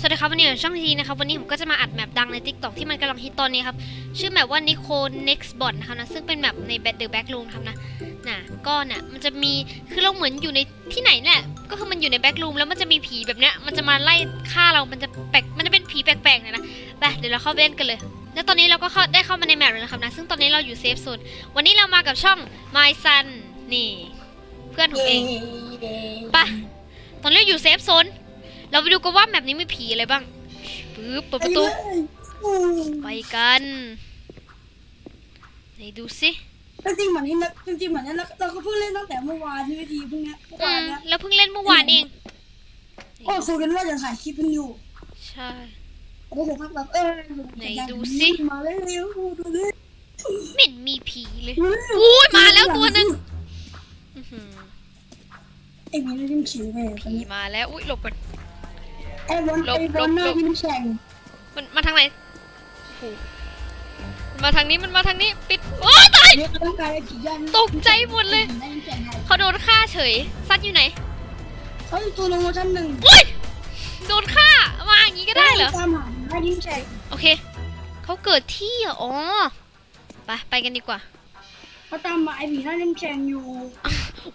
สวัสดีครับวันนี้อยู่ช่องทีนะครับวันนี้ผมก็จะมาอัดแมปดังใน t ิ k t o k ที่มันกำลังฮิตตอนนี้ครับ ชื่อแมปว่า Nico Next Bot นะครับนะซึ่งเป็นแมปใน Bad The Backroom ครับนะน่ะก็น่ะมันจะมีคือเราเหมือนอยู่ในที่ไหนเนี่ยก็คือมันอยู่ใน Backroom แล้วมันจะมีผีแบบเนี้ยมันจะมาไล่ฆ่าเรา มันจะแปลกมันจะเป็นผีแปลกๆหน่อยนะไปเดี๋ยวเราเข้าไปเล่นกันเลย แล้วตอนนี้เราก็เข้าได้เข้ามาในแมปแล้วนะครับนะซึ่งตอนนี้เราอยู่เซฟโซนวันนี้เรามากับช่อง My Sun นี่ เพื่อนผมเองไปตอนนี้เราอยู่เซฟโซน เราไปดูกันว่าแมปนี้มีผีอะไรบ้างปึ๊บเปิดประตู ไปกัน ไหนดูสิจริงๆเหมือนนี่นะจริงๆเหมือนนี่เราก็เพิ่งเล่นตั้งแต่เมื่อวานที่วิธีพวกเนี้ยเมื่ออืวานมเนี้ยแล้วเพิ่งเล่นเมื่อวานเองโอ้คุยกันว่าจะถ่ายคลิปกันอยู่ ใช่โอ้โหพักแบบเออไหนดูสิมาเร็วๆดูดิไม่เห็นมีผีเลยอุ้ยมาแล้วตัวหนึ่งอื้อหือไอ้มีน้ำจิ้มขิงไปผีมาแล้วอุ้ยหลบก่อน ไอ้บอลหลบไอ้บอลหลบหน้าหลบที่น้ำแข็งมันมาทางไหนโอ้โหมันมาทางนี้มันมาทางนี้ปิดโอ้ยตายเดี๋ยวต้องการไอ้ผีย่านตกใจหมดเลยได้น้ำแข็งให้เขาโดนฆ่าเฉยซัดอยู่ไหนเขาอยู่ตัวลงมาชั้นหนึ่งอุ้ยโดนฆ่ามาอย่างนี้ก็ได้เหรอตามหาได้น้ำแข็งโอเคเขาเกิดที่เหรออ๋อไปไปกันดีกว่าเขาตามมาไอ้ผีหน้าน้ำแข็งอยู่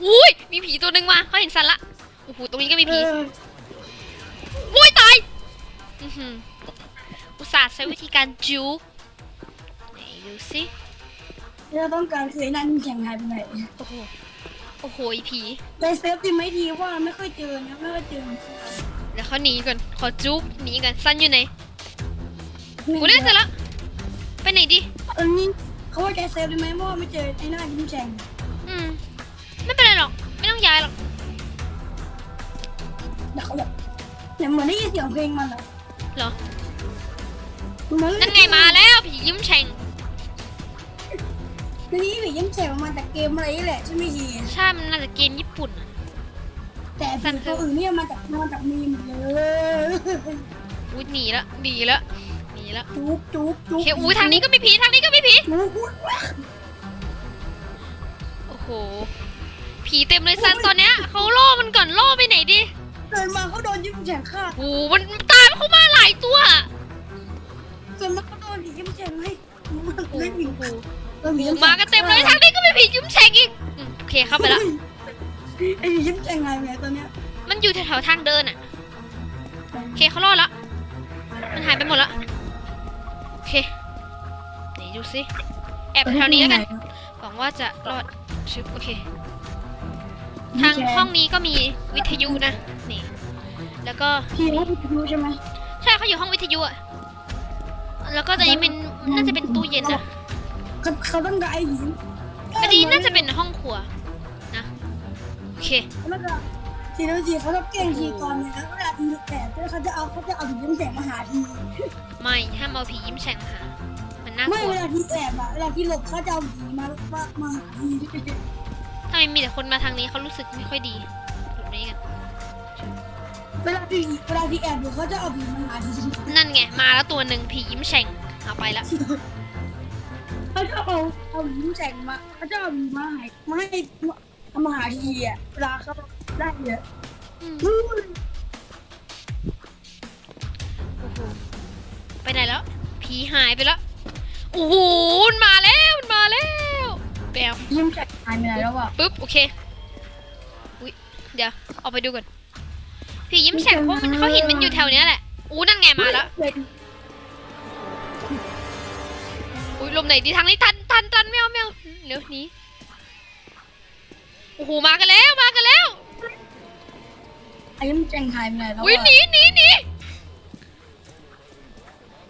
อุ้ยมีผีตัวหนึ่งมาเขาเห็นสันละโอ้โหตรงนี้ก็มีเอผีออุ้ยตาย อื้อหืออุตส่าห์ใช้วิธีการจู๊ไหนดูสิที่เราต้องการคือไอ้หน้าน้ำแข็งหายไปไหนโอ้โหโอ้โหไอ้ผีไปเซฟดีไหมทีว่าไม่ค่อยเจอเนี่ยไม่ค่อยเจอเดี๋ยวเขาหนีก่อนขอจุ๊บหนีกันซันอยู่ไหนกูเล่นเสร็จแล้วไปไหนดีอันนี้เขาว่าจะเซฟได้ไหมเพราะว่าไม่เจอไอ้หน้ายิ้มแฉ่งอืมไม่เป็นไรหรอก ไม่ต้องย้ายหรอกเดี๋ยวเขาแบบเนี่ยเหมือนได้ยินเสียงเพลงมันอะ เหรอเหมือนนั่นไงมาแล้วผียิ้มแฉ่งทีนี้ผียิ้มแฉ่งมาจากเกมอะไรนี่แหละใช่ไหมทีใช่มันน่าจะเกมญี่ปุ่นอะแต่ผีตัวอื่นเนี่ยมาจากมาจากมีมเลยอุ้ยหนีละหนีละหนีละจุ๊บจุ๊บโอจุ๊บเคอุ้ยทางนี้ก็มีผีทางนี้ก็มีผีจุ๊บโอ้โหผีเต็มเลยซันตอนเนี้ยเขาล่อมันก่อนล่อไปไหนดีเกิดมาเขาโดนยิ้มแฉ่งฆ่าโอ้โหมันตามเข้ามาหลายตัวเกิดมาเขาโดนผียิ้มแฉ่งให้มันโอ้ไม่ผีโหโดนผียิ้มแฉ่งมากันเต็มเลยทางนี้ก็มีผียิ้มแฉ่งอีกอืมโอเคเข้าไปแล้ว ไอ้ผียิ้มแฉ่งหายไปไหนตอนเนี้ยมันอยู่แถวๆทางเดินอะโอเคเขารอดแล้ว มันหายไปหมดแล้วโอเคไหนดูสิแอบแถวนี้แล้วกันหวังว่าจะรอดชึบโอเค ทางห้องนี้ก็มีวิทยุนะนี่ แล้วก็พี่ว่าพี่รู้ใช่ไหมใช่เขาอยู่ห้องวิทยุอะแล้วก็ตอนนี้เป็นน่าจะเป็นตู้เย็นนะเขาเขาต้องการไอ้ผีอันนี้น่าจะเป็นห้องครัวนะโอเคแล้วก็ทีแล้วทีเขาต้องแกล้งทีก่อนเนี่ยแล้วเวลาทีแต่เขาจะเอาเขาจะเอาผียิ้มแฉ่งมาหาทีไม่ห้ามเอาผียิ้มแฉ่งมาหามันน่ากไม่ลัวเวลาทีแอบอะเวลาทีหลบเขาจะเอาผีมามามาหาทีทำไมมีแต่คนมาทางนี้เขารู้สึกไม่ค่อยดีหลบนี้กัน เวลาทีเวลาทีแอบอยู่เขาจะเอาผีมาหาทีนั่นไงมาแล้วตัวหนึ่งผียิ้มแฉ่งเอาไปละเขาจะเอาเอาผียิ้มแฉ่งมาเขาจะเอาผีมาหามาให้เอามาหาทีอะเวลาเขาได้เยอะอืมโอ้โหไปไหนแล้ว ผีหายไปแล้วโอ้โหมันมาแล้วมันมาแล้วแปมยิ้มแฉ่งหายไปไหนแล้วอะปุ๊บโอเคอุ้ยเดี๋ยวเอาไปดูก่อน ผียิ้มแฉ่งเพราะมันเขาเห็นมันอยู่แถวเนี้ยแหละ อู้นั่นไงมาแล้ว อุ้ยลมไหนดีทางนี้ทันทันทันไม่เอาไม่เอาเร็วหนีโอ้โหมากันแล้วมากันแล้วไอ้ยิ้มแฉ่งหายไปไหนแล้วอุ้ยอะหนีหนีหนี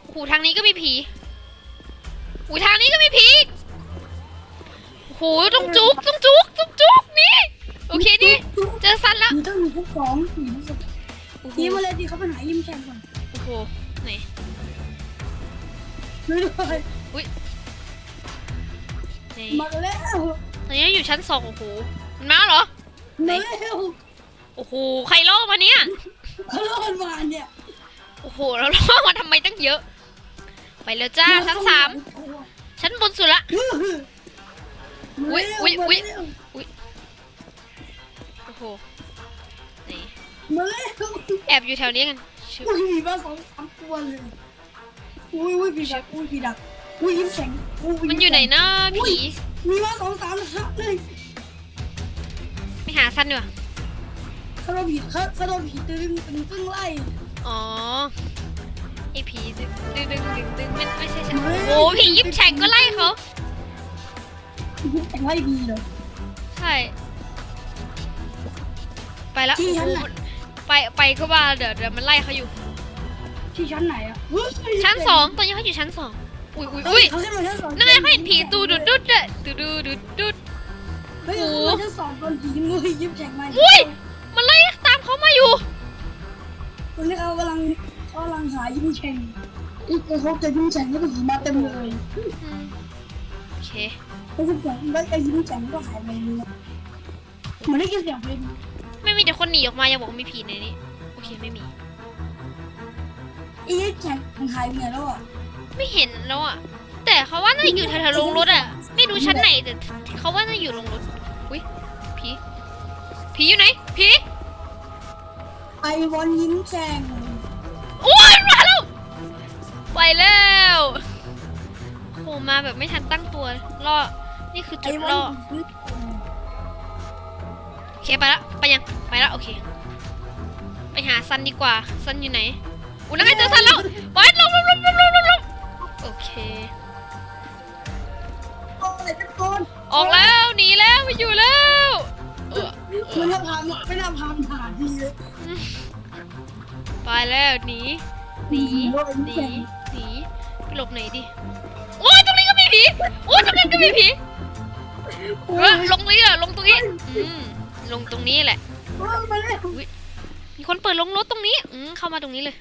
โอ้โหทางนี้ก็มีผีอุ้ยทางนี้ก็มีผีอีกโอ้โหต้องจุกต้องจุกต้องจุกหนี่โอเคดีเจอซันละผีต้องมีพวกสองผีพวกสอง โอ้โหทีมาเลยทีเขาไปหายิ้มแฉ่งก่อนโอ้โหไหนไม่ด้วยไหนมาแล้วตอนนี้อยู่ชั้นสองโอ้โหมันมาเหรอมาแล้วโอ้โหใครล่อมาเนี่ยเขาเล่ามาเนี่ยโอ้โหแล้วล่อมาทำไมตั้งเยอะ ไปแล้วจ้าชั้นสามชั้นบนสุดละอุ๊ยอุ๊ยอุ๊ยโอ้โหไหน มาแล้วแอบอยู่แถวนี้กันชึบอุ้ยมีมาสองสามตัวเลยอุ้ยอุ้ยผีดักอุ้ยผีดักอุ้ยยิ้มแฉ่งอุ้ยมันอยู่ไหนนะผี มีมาสองสามครับเลยไปหาซันดีกว่าเขาโดนผีเขาเขาโดนผีตึงตึงตึงไล่ อ๋อ ไอผีดึงดึงดึงดึงดึงไม่ไม่ใช่ใช่โอ้ผียิ้มแฉ่งก็ไล่เขา ยิ้มแฉ่งไล่ดีเลย ใช่ ไปแล้วที่ชั้นไหนโอ้โห ไปไปก็ว่าเดี๋ยวเดี๋ยวมันไล่เขาอยู่ ที่ชั้นไหนอะเฮ้ยชั้นสองตอนนี้เขาอยู่ชั้นสองอุ้ยอุ้ยเฮ้อุ้ยยเขาขึ้นมาชั้นสองนั่นไงเขาเห็นผีตูดุดดุดเลยตูดูดุดดุดเฮ้ยโอ้เขาโหขึ้นมาชั้นสองตอนผีมือยิ้มแฉ่งมาอุ้ยมันไล่ตามเขามาอยู่ตอนนี้เขากำลังเขากำลังหายิ้มแฉ่งอีกเขาเจอยิ้มแฉ่งแล้วก็ผีมาเต็มเลยอืมโอเคแล้วยิ้มแฉ่งแล้วไอ้ยิ้มแฉ่งก็หายไปเลยเหมือนได้ยินเสียงเพลงไม่มีแต่คนหนีออกมายังบอกว่ามีผีในนี้ โอเคไม่มีไอ้ยิ้มแฉ่งหายไปไหนแล้วอะไม่เห็นแล้วอะ แต่เขาว่าน่าจะอยู่แถวๆโรงรถอะ ไม่รู้ชั้นไหนแต่เขาว่าน่าจะอยู่โรงรถ อุ้ยผี ผีอยู่ไหน ผีไอวอนยิ้มแฉ่งโอ้ยมาแล้ว ไปแล้วโหมาแบบไม่ทันตั้งตัวล่อ นี่คือไอจุดวอล่อน ยิ้มแฉ่งโอเคไปละไปยัง ไปละโอเค ไปหาซันดีกว่าซันอยู่ไหนอุ้ยนั่นไงเจอซันแล้วไปลงลงลงลงลงลงลงโอเคโอ้ยทุกคนออกแล้วหนีแล้วไม่อยู่แล้วเออม่น่าพาไม่น่าพาผ่าดีเลยไปแล้วหนีหนีหนีหนีไปหลบไหนดิโอ้ยตรงนี้ก็มีผีโอ้ยตรงนั้นก็มีผีโอ้เอยอลงนี้อะลงตรงนี้อืมลงตรงนี้แหละ มาเลยมีคนเปิดลงรถตรงนี้ อืมเข้ามาตรงนี้เลย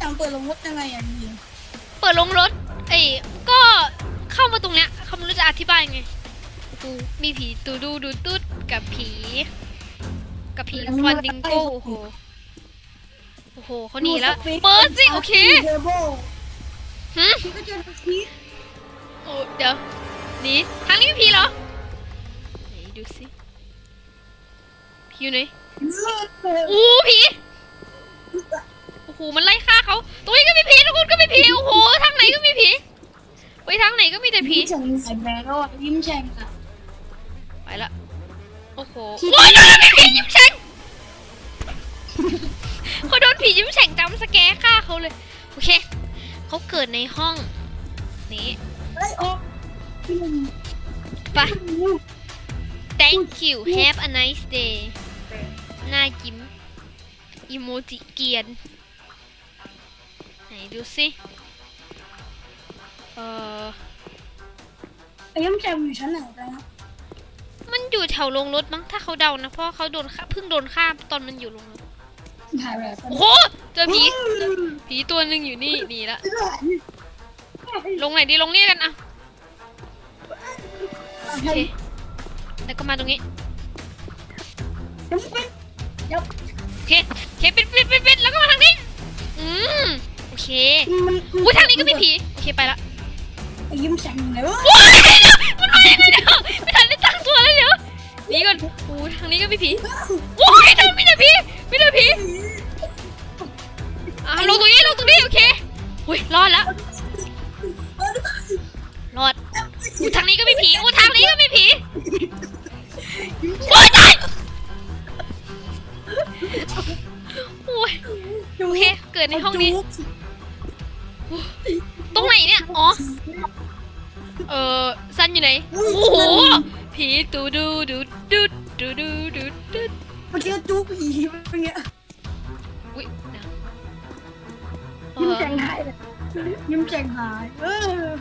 จังเปิดลงรถยังไงอะดีเปิดลงรถ เอ้ยก็เข้ามาตรงเนี้ยเขาไม่รู้จะอธิบายไงกูมีผีตูดูดูตุ๊ดกับผี กับผีฟอนดิงโก้โอ้โหโอ้โหเขาหนีแล้ว เปิดสิ โอเคเทเบิลหึพี่ก็จะพีคโอ้เดี๋ยวหนีทางนี้มีผีเหรอไหน ดูสิผีอยู่ไหนเลิศเลยโอ้ผีโอ้โหมันไล่ฆ่าเขาตรงนี้ก็มีผีตรงนู้นก็มีผีโอ้โหทางไหนก็มีผีไปทางไหนก็มีแต่ผียิ้มแฉ่งใส่แบงค์แล้วอะยิ้มแฉ่งอะไปละโอ้โหที่โอ้ยโดนผียิ้มแฉ่งเขาโดนผียิ้มแฉ่งจำสแกร์ฆ่าเขาเลยโอเคเขาเกิดในห้องนี้ไล่ออกพี่หนุ่มไป Thank you have a nice day หน้ายิ้มอีโมจิเกรียน ไหนดูสิเออไอ้ยิ้มแฉ่งอยู่ชั้นไหนกันนะมันอยู่แถวโรงรถมั้งถ้าเขาเดานะเพราะเขาโดนฆ่าเพิ่งโดนฆ่าตอนมันอยู่โรงรถถ่ายแบบโอ้โหเจอผีผีตัวหนึ่งอยู่นี่หนีละลงไหนดีลงนี่กันอะโอเค แล้วก็มาตรงนี้ยังเป็นโอเคโอเคปิดปิดปิดปิดแล้วก็มาทางนี้อืมโอเคมันอุ้ยทางนี้ก็มีผีโอเคไปละไอ้ยิ้มแฉ่งอยู่ไหนวะโอ้ยเดี๋ยวมันมายังไงเดี๋ยวไม่ทันได้ตั้งตัวเลยเดี๋ยวหนีก่อนโอ้ทางนี้ก็มีผีโอ้ยทางมีแต่ผีมีแต่ผีอะลงตรงนี้ลงตรงนี้โอเคอุ้ยรอดแล้วรอดอู้ทางนี้ก็มีผีอู้ทางนี้ก็มีผี โอ้ยตายโอ้ยโอเคเกิดในห้องนี้ ตรงไหนเนี่ย อ๋อ เออซันอยู่ไหน โอ้โห ผีตูดูดูดูดูดูดูดูเมื่อกี้จูผีเป็นไงอุ้ยนะเอยิ้มอแฉ่งหายเลยยิ้มแฉ่งหายเออ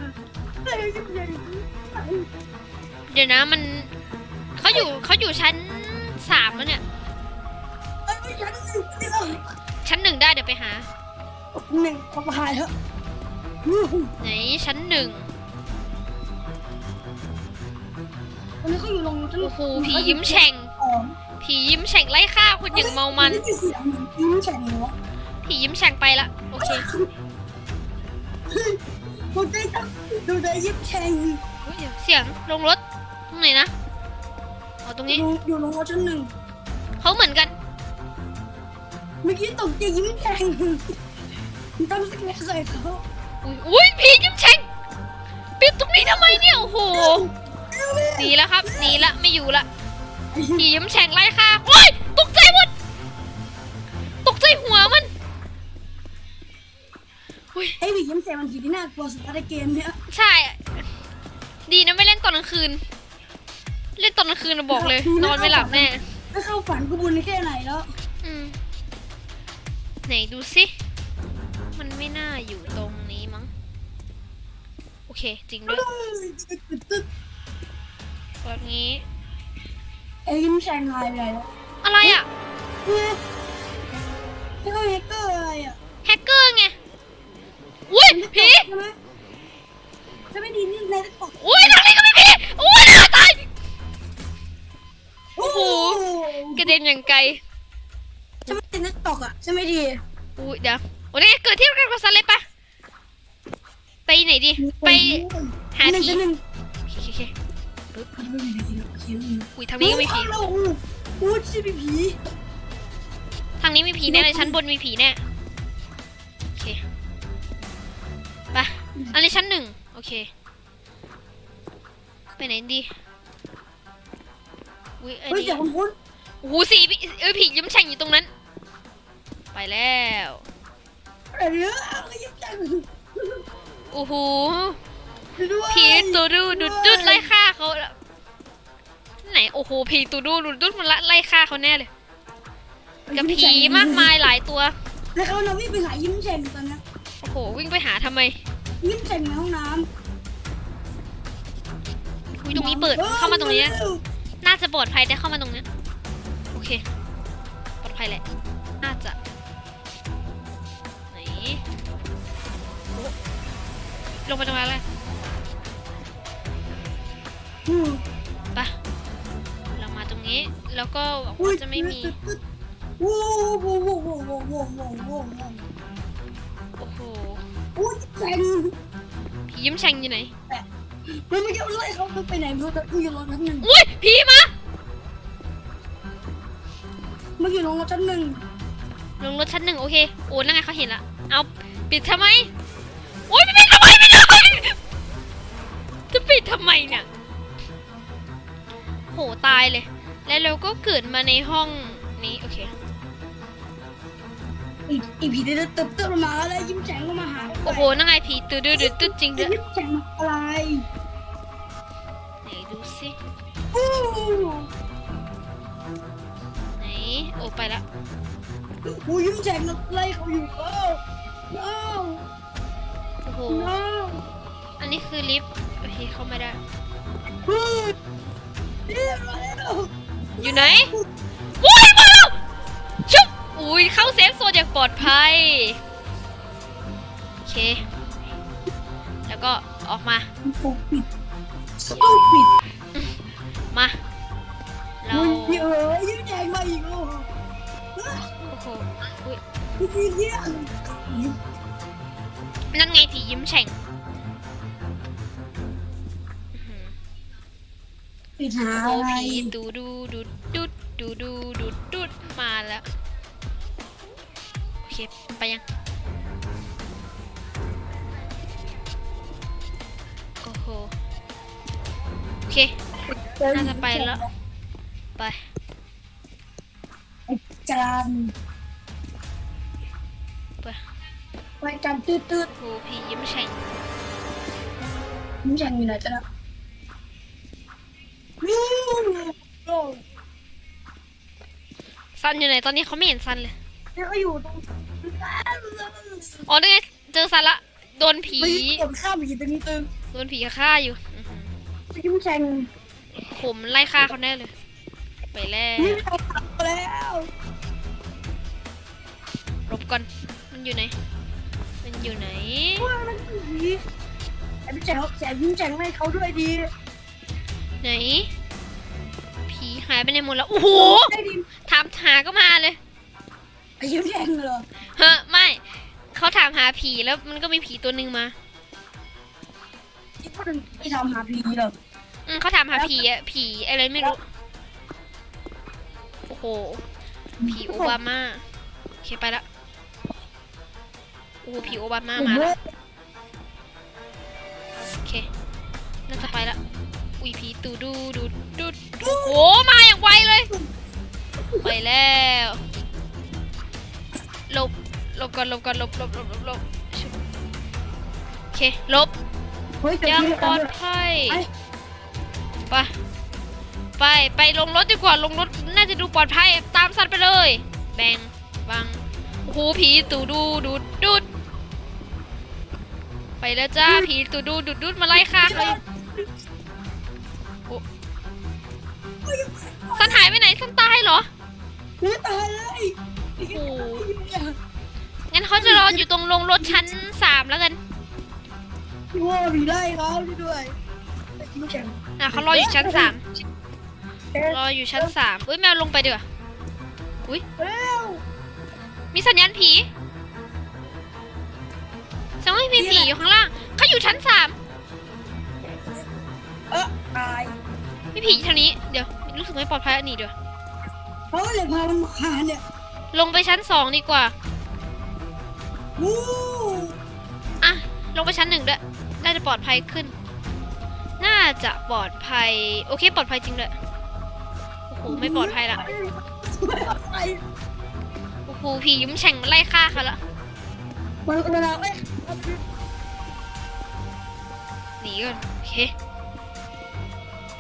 เออยิ้มแฉ่งหายเดี๋ยวนะมัน เขาอยู่เขาอยู่ชั้นสามแล้วเนี่ย เอ้ยฉันนี่เราชั้นหนึ่งได้เดี๋ยวไปหา หนึ่งเขาหายแล้วไหนชั้นหนึ่งวันนี้เขาอยู่ลงชั้นโอ้โหผียิ้มแฉ่งอ๋อผียิ้มแฉ่งไล่ฆ่าคนอย่างเมามัน ได้ยิเสียงยิ้มแฉ่งเหรอผียิ้มแฉ่งไปละโอเคดูได้ตั้งดูได้ยิ้มแฉ่งอุ๊ยเดี๋ยวเสียงลงรถตรงไหนนะ อ๋อตรงนี้ อยู่อยู่ลงรถชั้นหนึ่งเขาเหมือนกัน เมื่อกี้ตกใจยิ้มแฉ่งต้องสแกนใส่เขาอุ้ยอุ้ยผียิ้มแฉ่งปิดตรงนี้ทำไมเนี่ยโอ้โหหนีแล้วครับหนีละไม่อยู่ละผียิ้มแฉ่งไล่ฆ่าโอ้ยตกใจหมดตกใจหัวมันอุ้ยไอ้ผียิ้มแฉ่งมันผีที่น่ากลัวสุดในเกมเนี้ยใช่ ดีนะไม่เล่นตอนกลางคืน เล่นตอนกลางคืนนะบอกเลย นอนไม่หลับแน่ถ้าเข้าฝันกูบุญแค่ไหนแล้ว อืมไหนดูสิ มันไม่น่าอยู่ตรงนี้มั้ง โอเค จริงด้วยแบบนี้ไอ้ยิ้มแฉ่งหายไปไหนแล้วอะไรอะที่เขาแฮกเกอร์อะไรอะ แฮกเกอร์ไง อุ้ยผีใช่ไหมใช่ไหมดีนี่ในติ๊กต็อกอุ้ยทางนี้ก็ อ้โหกระเด็นอย่างไกลใช่ไหมในติ๊กต็อกอะใช่ไหมดีอุ้ยเดี๋ยวโอ้ยเกิดที่กันกับซันเลยปะไปไหนดี ไปหาหนึ่งผีจะหนึ่งโอเคโอเคไม่มีผีโอเคไม่มีอุ้ยทางนี้ก็มีผีโอ้โหโอ้โหใช่มีผีทางนี้มีผีแน่เลยชั้นบนมีผีแน่โอเคไปอันนี้ชั้นหนึ่งโอเค ไปไหนดี อุ้ยอันเฮ้ยนี้เดี๋ยวคุณคุณโอ้โหสีผีเอ้ยผียิ้มแฉ่งอยู่ตรงนั้น ไปแล้วเดี๋ยวเดี๋ยวยิ้มแฉ่งโอ้โห ด้วยผีตูดูดุดดุดไล่ฆ่าเขาแล้วไหนโอ้โหผีตูดูดุดดุดมันละไล่ฆ่าเขาแน่เลยกับผีมากมายหลายตัว แล้วเขาเราวิ่งไปหายิ้มแฉ่งตอนนี้โอ้โห วิ่งไปหาทำไมยิ้มแฉ่งในห้องน้ำอุ้ยตรงนี้เปิดเข้ามาตรงนี้นะน่าจะปลอดภัยได้เข้ามาตรงเนี้ยโอเคปลอดภัยแหละน่าจะไหนโอ้ลงไปตรงนั้นเลยอืมไปะเรามาตรงนี้แล้วก็หวังอุ้ยว่าจะไม่มีโอ้โหโอ้โหโอ้โหโอ้โหโอ้โหโอ้โหโอ้โหโอ้ยแฉ่งผียิ้มแฉ่งอยู่ไหนมันไม่ใช่ว่าไล่เขาไปไหนไม่รู้แต่กูอยู่รถชั้นหนึ่งอุ้ยผีมา มื่อกี้ลงรถชั้นหนึ่งลงรถชั้นหนึ่งโอเคโอ้นั่นไงเขาเห็นละเอาปิดทำไมโอ้ยไม่ปิดทำไมไม่ได้จะปิดทำไมเนี่ยโหตายเลย แล้วเราก็เกิดมาในห้องนี้โอเคอีอีผีเดินเติบเติบมาแล้วยิ้มแฉ่งก็มาหาโอ้โหนั่งไงผีตืดดืดดืดตึ๊ดจริงด้วยยิ้มแฉ่งมาอะไรไหนดูสิโอ้ไหนโอ้ไปละโหยิ้มแฉ่งอะไรเขาอยู่เออเออโอ้โหเอออันนี้คือลิฟต์โอเคเข้าไม่ได้ เฮ้ยเรียบร้อยแล้วอยู่ไหนว้ายมาแล้วชุบอุ้ยเข้าเซฟโซนอย่างปลอดภัย โอเค แล้วก็ออกมา ปกปิดสตูปิดมา เรา มันเยอะยิ้มแฉ่งมาอีกแล้วโอ้โห คุยนั่นไงผียิ้มแฉ่งปิดหาโอ้ผีดูดูดูดุดดูดูดูดุดมาแล้ว โอเค ไปยัง โอ้โห โอเค น่าจะไปแล้ว ไป อาจาร ไปกันตืดตืดโอ้โหผียิ้มแฉ่งยิ้มแฉ่งอยู่ไหนจ๊ะนะยูโอ้ซันอยู่ไหนตอนนี้เขาไม่เห็นซันเลยแล้วก็อยู่ตรงอ๋อนี่ไงเจอซันละโดนผีไปกดข้ามผีตึงตึงโดนผีฆ่าอยู่อื้อหือยิ้มแฉ่งผมไล่ฆ่าเขาแน่เลย ไปแล้วยิ้มแฉ่งแล้วหลบก่อนมันอยู่ไหนมัน อยู่ไหนว่ามันผีไอ้พี่แฉ่งแฉ่งยิ้มแฉ่งให้เขาด้วยดีไหน ผีหายไปในหมดแล้ว โอ้โหได้ดีถามหาก็มาเลยไอ้ยิ้มแฉ่งเหรอเฮ้อไม่เขาถามหาผีแล้วมันก็มีผีตัวหนึ่งมาที่คนที่ทำหาผีเหรออืมเขาถามหาผีอะผีอะไรไม่รู้ โอ้โหผีโอบามาโอเคไปละโอ้โหผีโอบามาผมมาว่าละโอเคน่าจะไปละอุ้ยผีตูดูดูดูโอ้โหมาอย่างไวเลย ไปแล้วหลบหลบก่อนหลบก่อนหลบหลบหลบหลบหลบชุบโอเคหลบเฮ้ยแต่ยังที่ปลอดเราภัยไปไปไปไปลงรถดีกว่าลงรถน่าจะดูปลอดภัยตามสัตว์ไปเลย แบงบังโอ้โหผีตูดูดูดดูด ไปแล้วจ้าผีตูดูดูดดูดมาไล่ฆ่าเลยโอ้สันหายไปไหนสันตายเหรอเฮ้ยตายเลยโอ้โหงั้นเขาจะรออยู่ตรงลงรถชั้นสามแล้วกันพี่ว่าผีไล่เขาด้วยไม่ใช่อะเขารออยู่ชั้นสามรออยู่ชั้นสามอุ้ยแมวลงไปดีกว่าเร็วมีสัญญาณผี แสดงว่ามีผีอยู่ข้างล่างเขาอยู่ชั้นสามเออตายมีผีอยู่ทางนี้ เดี๋ยวรู้สึกไม่ปลอดภัยอันนี้เดี๋ยวเขาเลยพามันมาเนี่ยลงไปชั้นสองดีกว่า วู้อะ ลงไปชั้นหนึ่งด้วยน่าจะปลอดภัยขึ้น น่าจะปลอดภัย โอเค ปลอดภัยจริงด้วยโอ้โห ไม่ปลอดภัยละ ไม่ปลอดภัยโอ้โห ผียุ่มแฉ่งมาไล่ฆ่าเขาละ มันเวลาเอ้ย หนีก่อนโอเค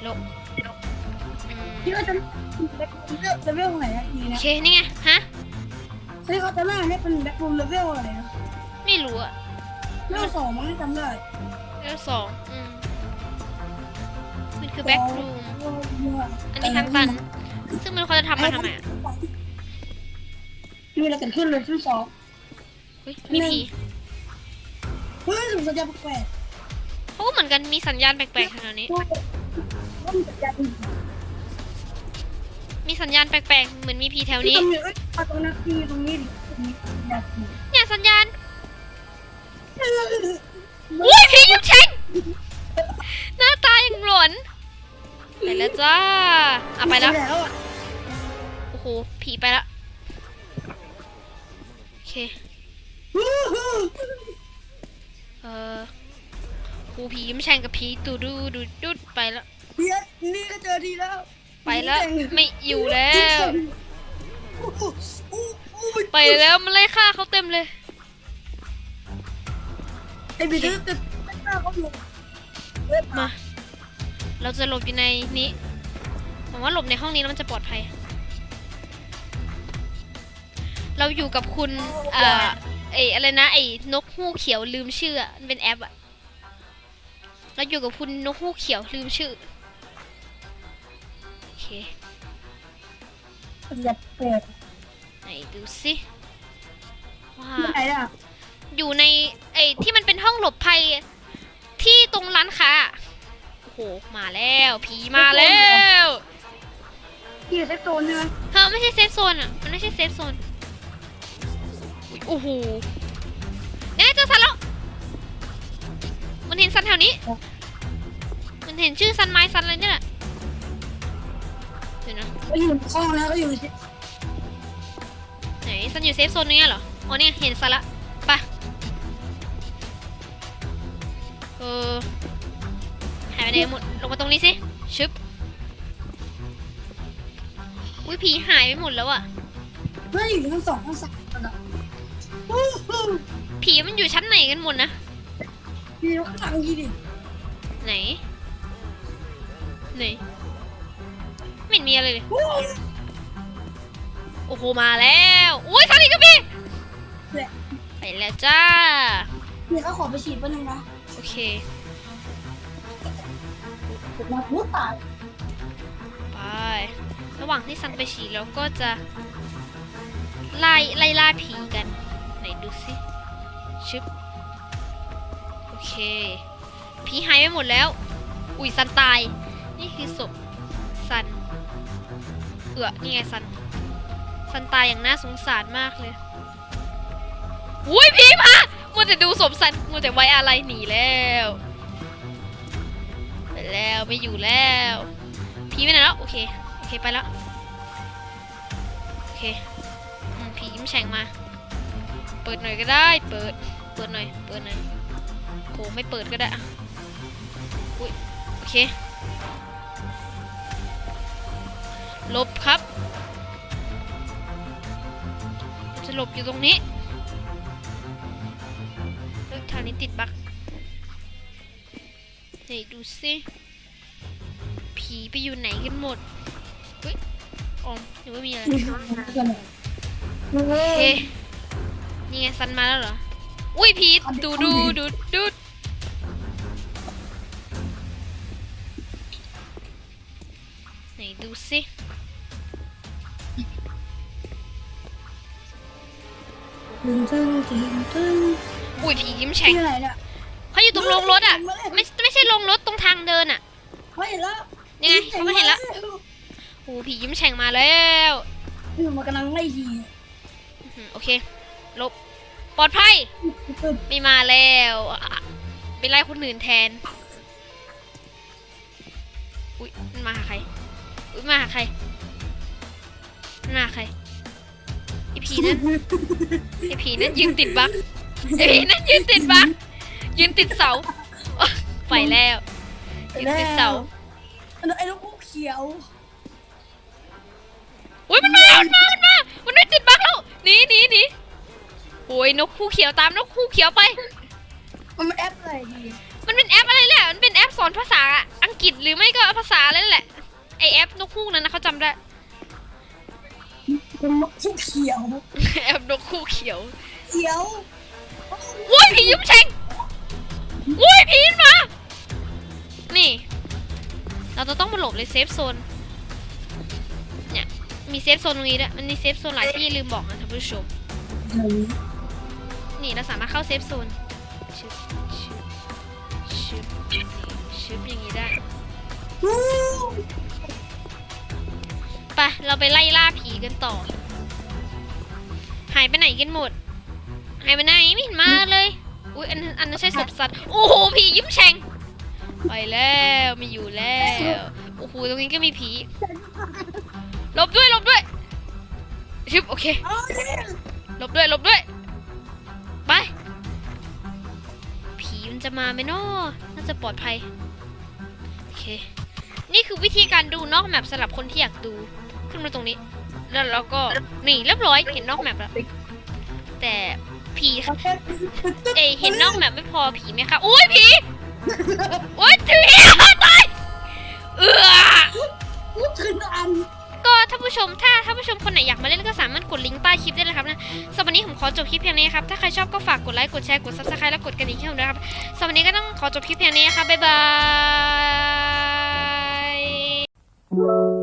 หลบอืมพี่ว่าจะเลือกเลเวลไหนอะทีโอนะเคนี่ไงฮะที่เขาจะหน้าเนี่ยเป็นแบ็คบูมเลเวลอะไรนะไม่รู้อะเลเวลสองมั้งจำได้เรื่องสองอืมมันคือแบ็กรูม อันนี้ทางตัน ซึ่งมันควรจะทำมาทำไมอะมีอะไรกันขึ้นเลยที่สองเฮ้ยมีผี เฮ้ยสัญญาณแปลกเขาก็เหมือนกันมีสัญญาณแปลกๆแถวนี้ๆว่ามีสัญญาณอื่นมีสัญญาณแปลกๆเหมือนมีผีแถวที่นี้ ตรงนี้เอ้ยเอาตรงนั้นที่ตรงนี้ดิตรงนี้อยากดูเนี่ยสัญญาณอุ้ยผียิ้มแฉ่งหน้าตาอย่างหลอนไปแล้วจ้าอะไปแล้ว แล้วอะโอ้โห ผีไปละ โอเค เออโอ้ผียิ้มแฉ่งกับผีตูดูดูดูดไปแล้วเฮียนี่ก็เจอทีแล้วไปแล้วไม่อยู่แล้ว อู้หูอู้หูไปแล้วมันไล่ฆ่าเขาเต็มเลย ไอ้บีเตอร์ตึกไม่กล้าเขาอยู่เฮ้ยมา เราจะหลบอยู่ในนี้ผมว่าหลบในห้องนี้แล้วมันจะปลอดภัย เราอยู่กับคุณเอ่อ ไออะไรนะไอ้นกฮูกเขียวลืมชื่ออะมันเป็นแอปอะเราอยู่กับคุณนกฮูกเขียวลืมชื่อโอเคอย่าเปิดไหนดูสิว่าไหนล่ะอยู่ในไอ้ที่มันเป็นห้องหลบภัยที่ตรงร้านค้าอะโอ้โหมาแล้วผีมาแล้วที่เซ็กโซนใช่ไหมเฮ้ยไม่ใช่เซฟโซนอะมันไม่ใช่เซฟโซนอุ๊ย โอ้โหเนี่ยเจอซันแล้ว มันเห็นซันแถวนี้ มันเห็นชื่อซันไม้ซันอะไรเนี่ยแหละเดี๋ยวนะก็อยู่ในห้องแล้วก็อยู่ในไหนซันอยู่เซฟโซนนี้เหรอ อ๋อเนี่ยเห็นซันละไปเออหายไปไหนหมด ลงมาตรงนี้สิ ชึบ อุ้ยผีหายไปหมดแล้วอะเพื่อนอยู่ทั้งสองทั้งสามกันอะอู้หู ผีมันอยู่ชั้นไหนกันหมดนะมีข้างหลังยีดิไหน ไหน ไม่เห็นมีอะไรเลย อู้หูโอ้โห มาแล้ว อุ้ยทางนี้ก็มีแหละไปแล้วจ้าเนี่ยเขาขอไปฉีดแป๊บนึงนะโอเค เดี๋ยวมาพูดตายไป ระหว่างที่ซันไปฉี่เราก็จะไล่ไล่ล่าผีกันไหน ดูสิชึบโอเคผีหายไปหมดแล้ว อุ้ยซันตาย นี่คือศพซันเอือนี่ไงซันซันตายอย่างน่าสงสารมากเลยอุ้ยผีมามัวแต่ดูศพซันมัวแต่ไว้อะไรหนีแล้วไปแล้วไม่อยู่แล้วผีไปไหนแล้วโอเคโอเคไปแล้วโอเคผียิ้มแฉ่งมา เปิดหน่อยก็ได้ เปิด เปิดหน่อย เปิดหน่อยโหไม่เปิดก็ได้อะอุ้ยโอเคหลบครับ จะหลบอยู่ตรงนี้เอ้ยทางนี้ติดบักไหนดูสิผีไปอยู่ไหนกันหมดเฮ้ยออมหรือว่ามีอะไรดูกันเลยโอเค นี่ไงซันมาแล้วเหรอ อุ้ยผีดูดูดูดูไหนดูสิตึงตึงตึงตึงอุ้ยผียิ้มแฉ่งที่ไหนเนี่ยเขาอยู่ตรงโรงรถอะ ไม่ไม่ใช่โรงรถตรงทางเดินอะเขาเห็นแล้วนี่ไงเขาไม่เห็นละโอ้ผียิ้มแฉ่งมาแล้วอยู่มากำลังไล่ทีอื้อหือโอเค ลบ ปลอดภัยตึ๊บไม่มาแล้วอะไปไล่คนอื่นแทน อุ้ยมันมาหาใคร อุ้ยมาหาใครมันมาหาใครไอผีนั่นไอผีนั่นยืนติดบั๊กไอผีนั่นยืนติดบั๊กยืนติดเสาโอ๊ยไปแล้วยืนติดเสาไอ้ลูกผู้เขียวอุ้ยมันมา มันมา มันมา มันไม่ติดบั๊กแล้ว หนีหนีหนี โอ้ยนกคู่เขียวตามนกคู่เขียวไป มันเป็นแอปอะไรดีมันเป็นแอปอะไรแหละ มันเป็นแอปสอนภาษาอังกฤษหรือไม่ก็ภาษาอะไรนั่นแหละ ไอแอปนกคู่นั้นนะเขาจำได้ เป็นผู้เขียว แอปนกคู่เขียวเขียววุ้ยผียิ้มแฉ่งวุ้ยผีมา นี่ เราจะต้องมาหลบเลยเซฟโซน เนี่ย มีเซฟโซนตรงนี้ด้วย มันมีเซฟโซนหลายที่ลืมบอกนะท่านผู้ชมนี่ นี่เราสามารถเข้าเซฟโซนชึบชึบชึบชึบอย่างนี้ได้ไปเราไปไล่ล่าผีกันต่อ หายไปไหนกันหมด หายไปไหนไม่เห็นมาเลย อุ้ยอันอันนั้นใช่ศพสัตว์โอ้โหผียิ้มแฉ่งไปแล้วไม่อยู่แล้วโอ้โหตรงนี้ก็มีผีหลบด้วยหลบด้วยชึบโอเคหลบด้วยหลบด้วย ไป ผีมันจะมาไหมเนาะน่าจะปลอดภัย โอเค นี่คือวิธีการดูนอกแมปสำหรับคนที่อยากดู ขึ้นมาตรงนี้ แล้วเราก็ นี่เรียบร้อย เห็นนอกแมปแล้ว แต่ผีเอยเห็นนอกแมปไม่พอผีไหมคะอุ้ยผีอุ้ยผีตายเอือลูกขึ้นอัน ก็ท่านผู้ชมถ้าท่านผู้ชมคนไหนอยากมาเล่นก็สามารถกดลิงก์ใต้คลิปได้เลยครับนะสำหรับวันนี้ผมขอจบคลิปเพียงนี้ครับถ้าใครชอบก็ฝากกดไลค์กดแชร์กดซับสไครต์แล้วกดกระดิ่งให้ผมด้วยครับสำหรับวันนี้ก็ต้องขอจบคลิปเพียงนี้ครับบ๊ายบาย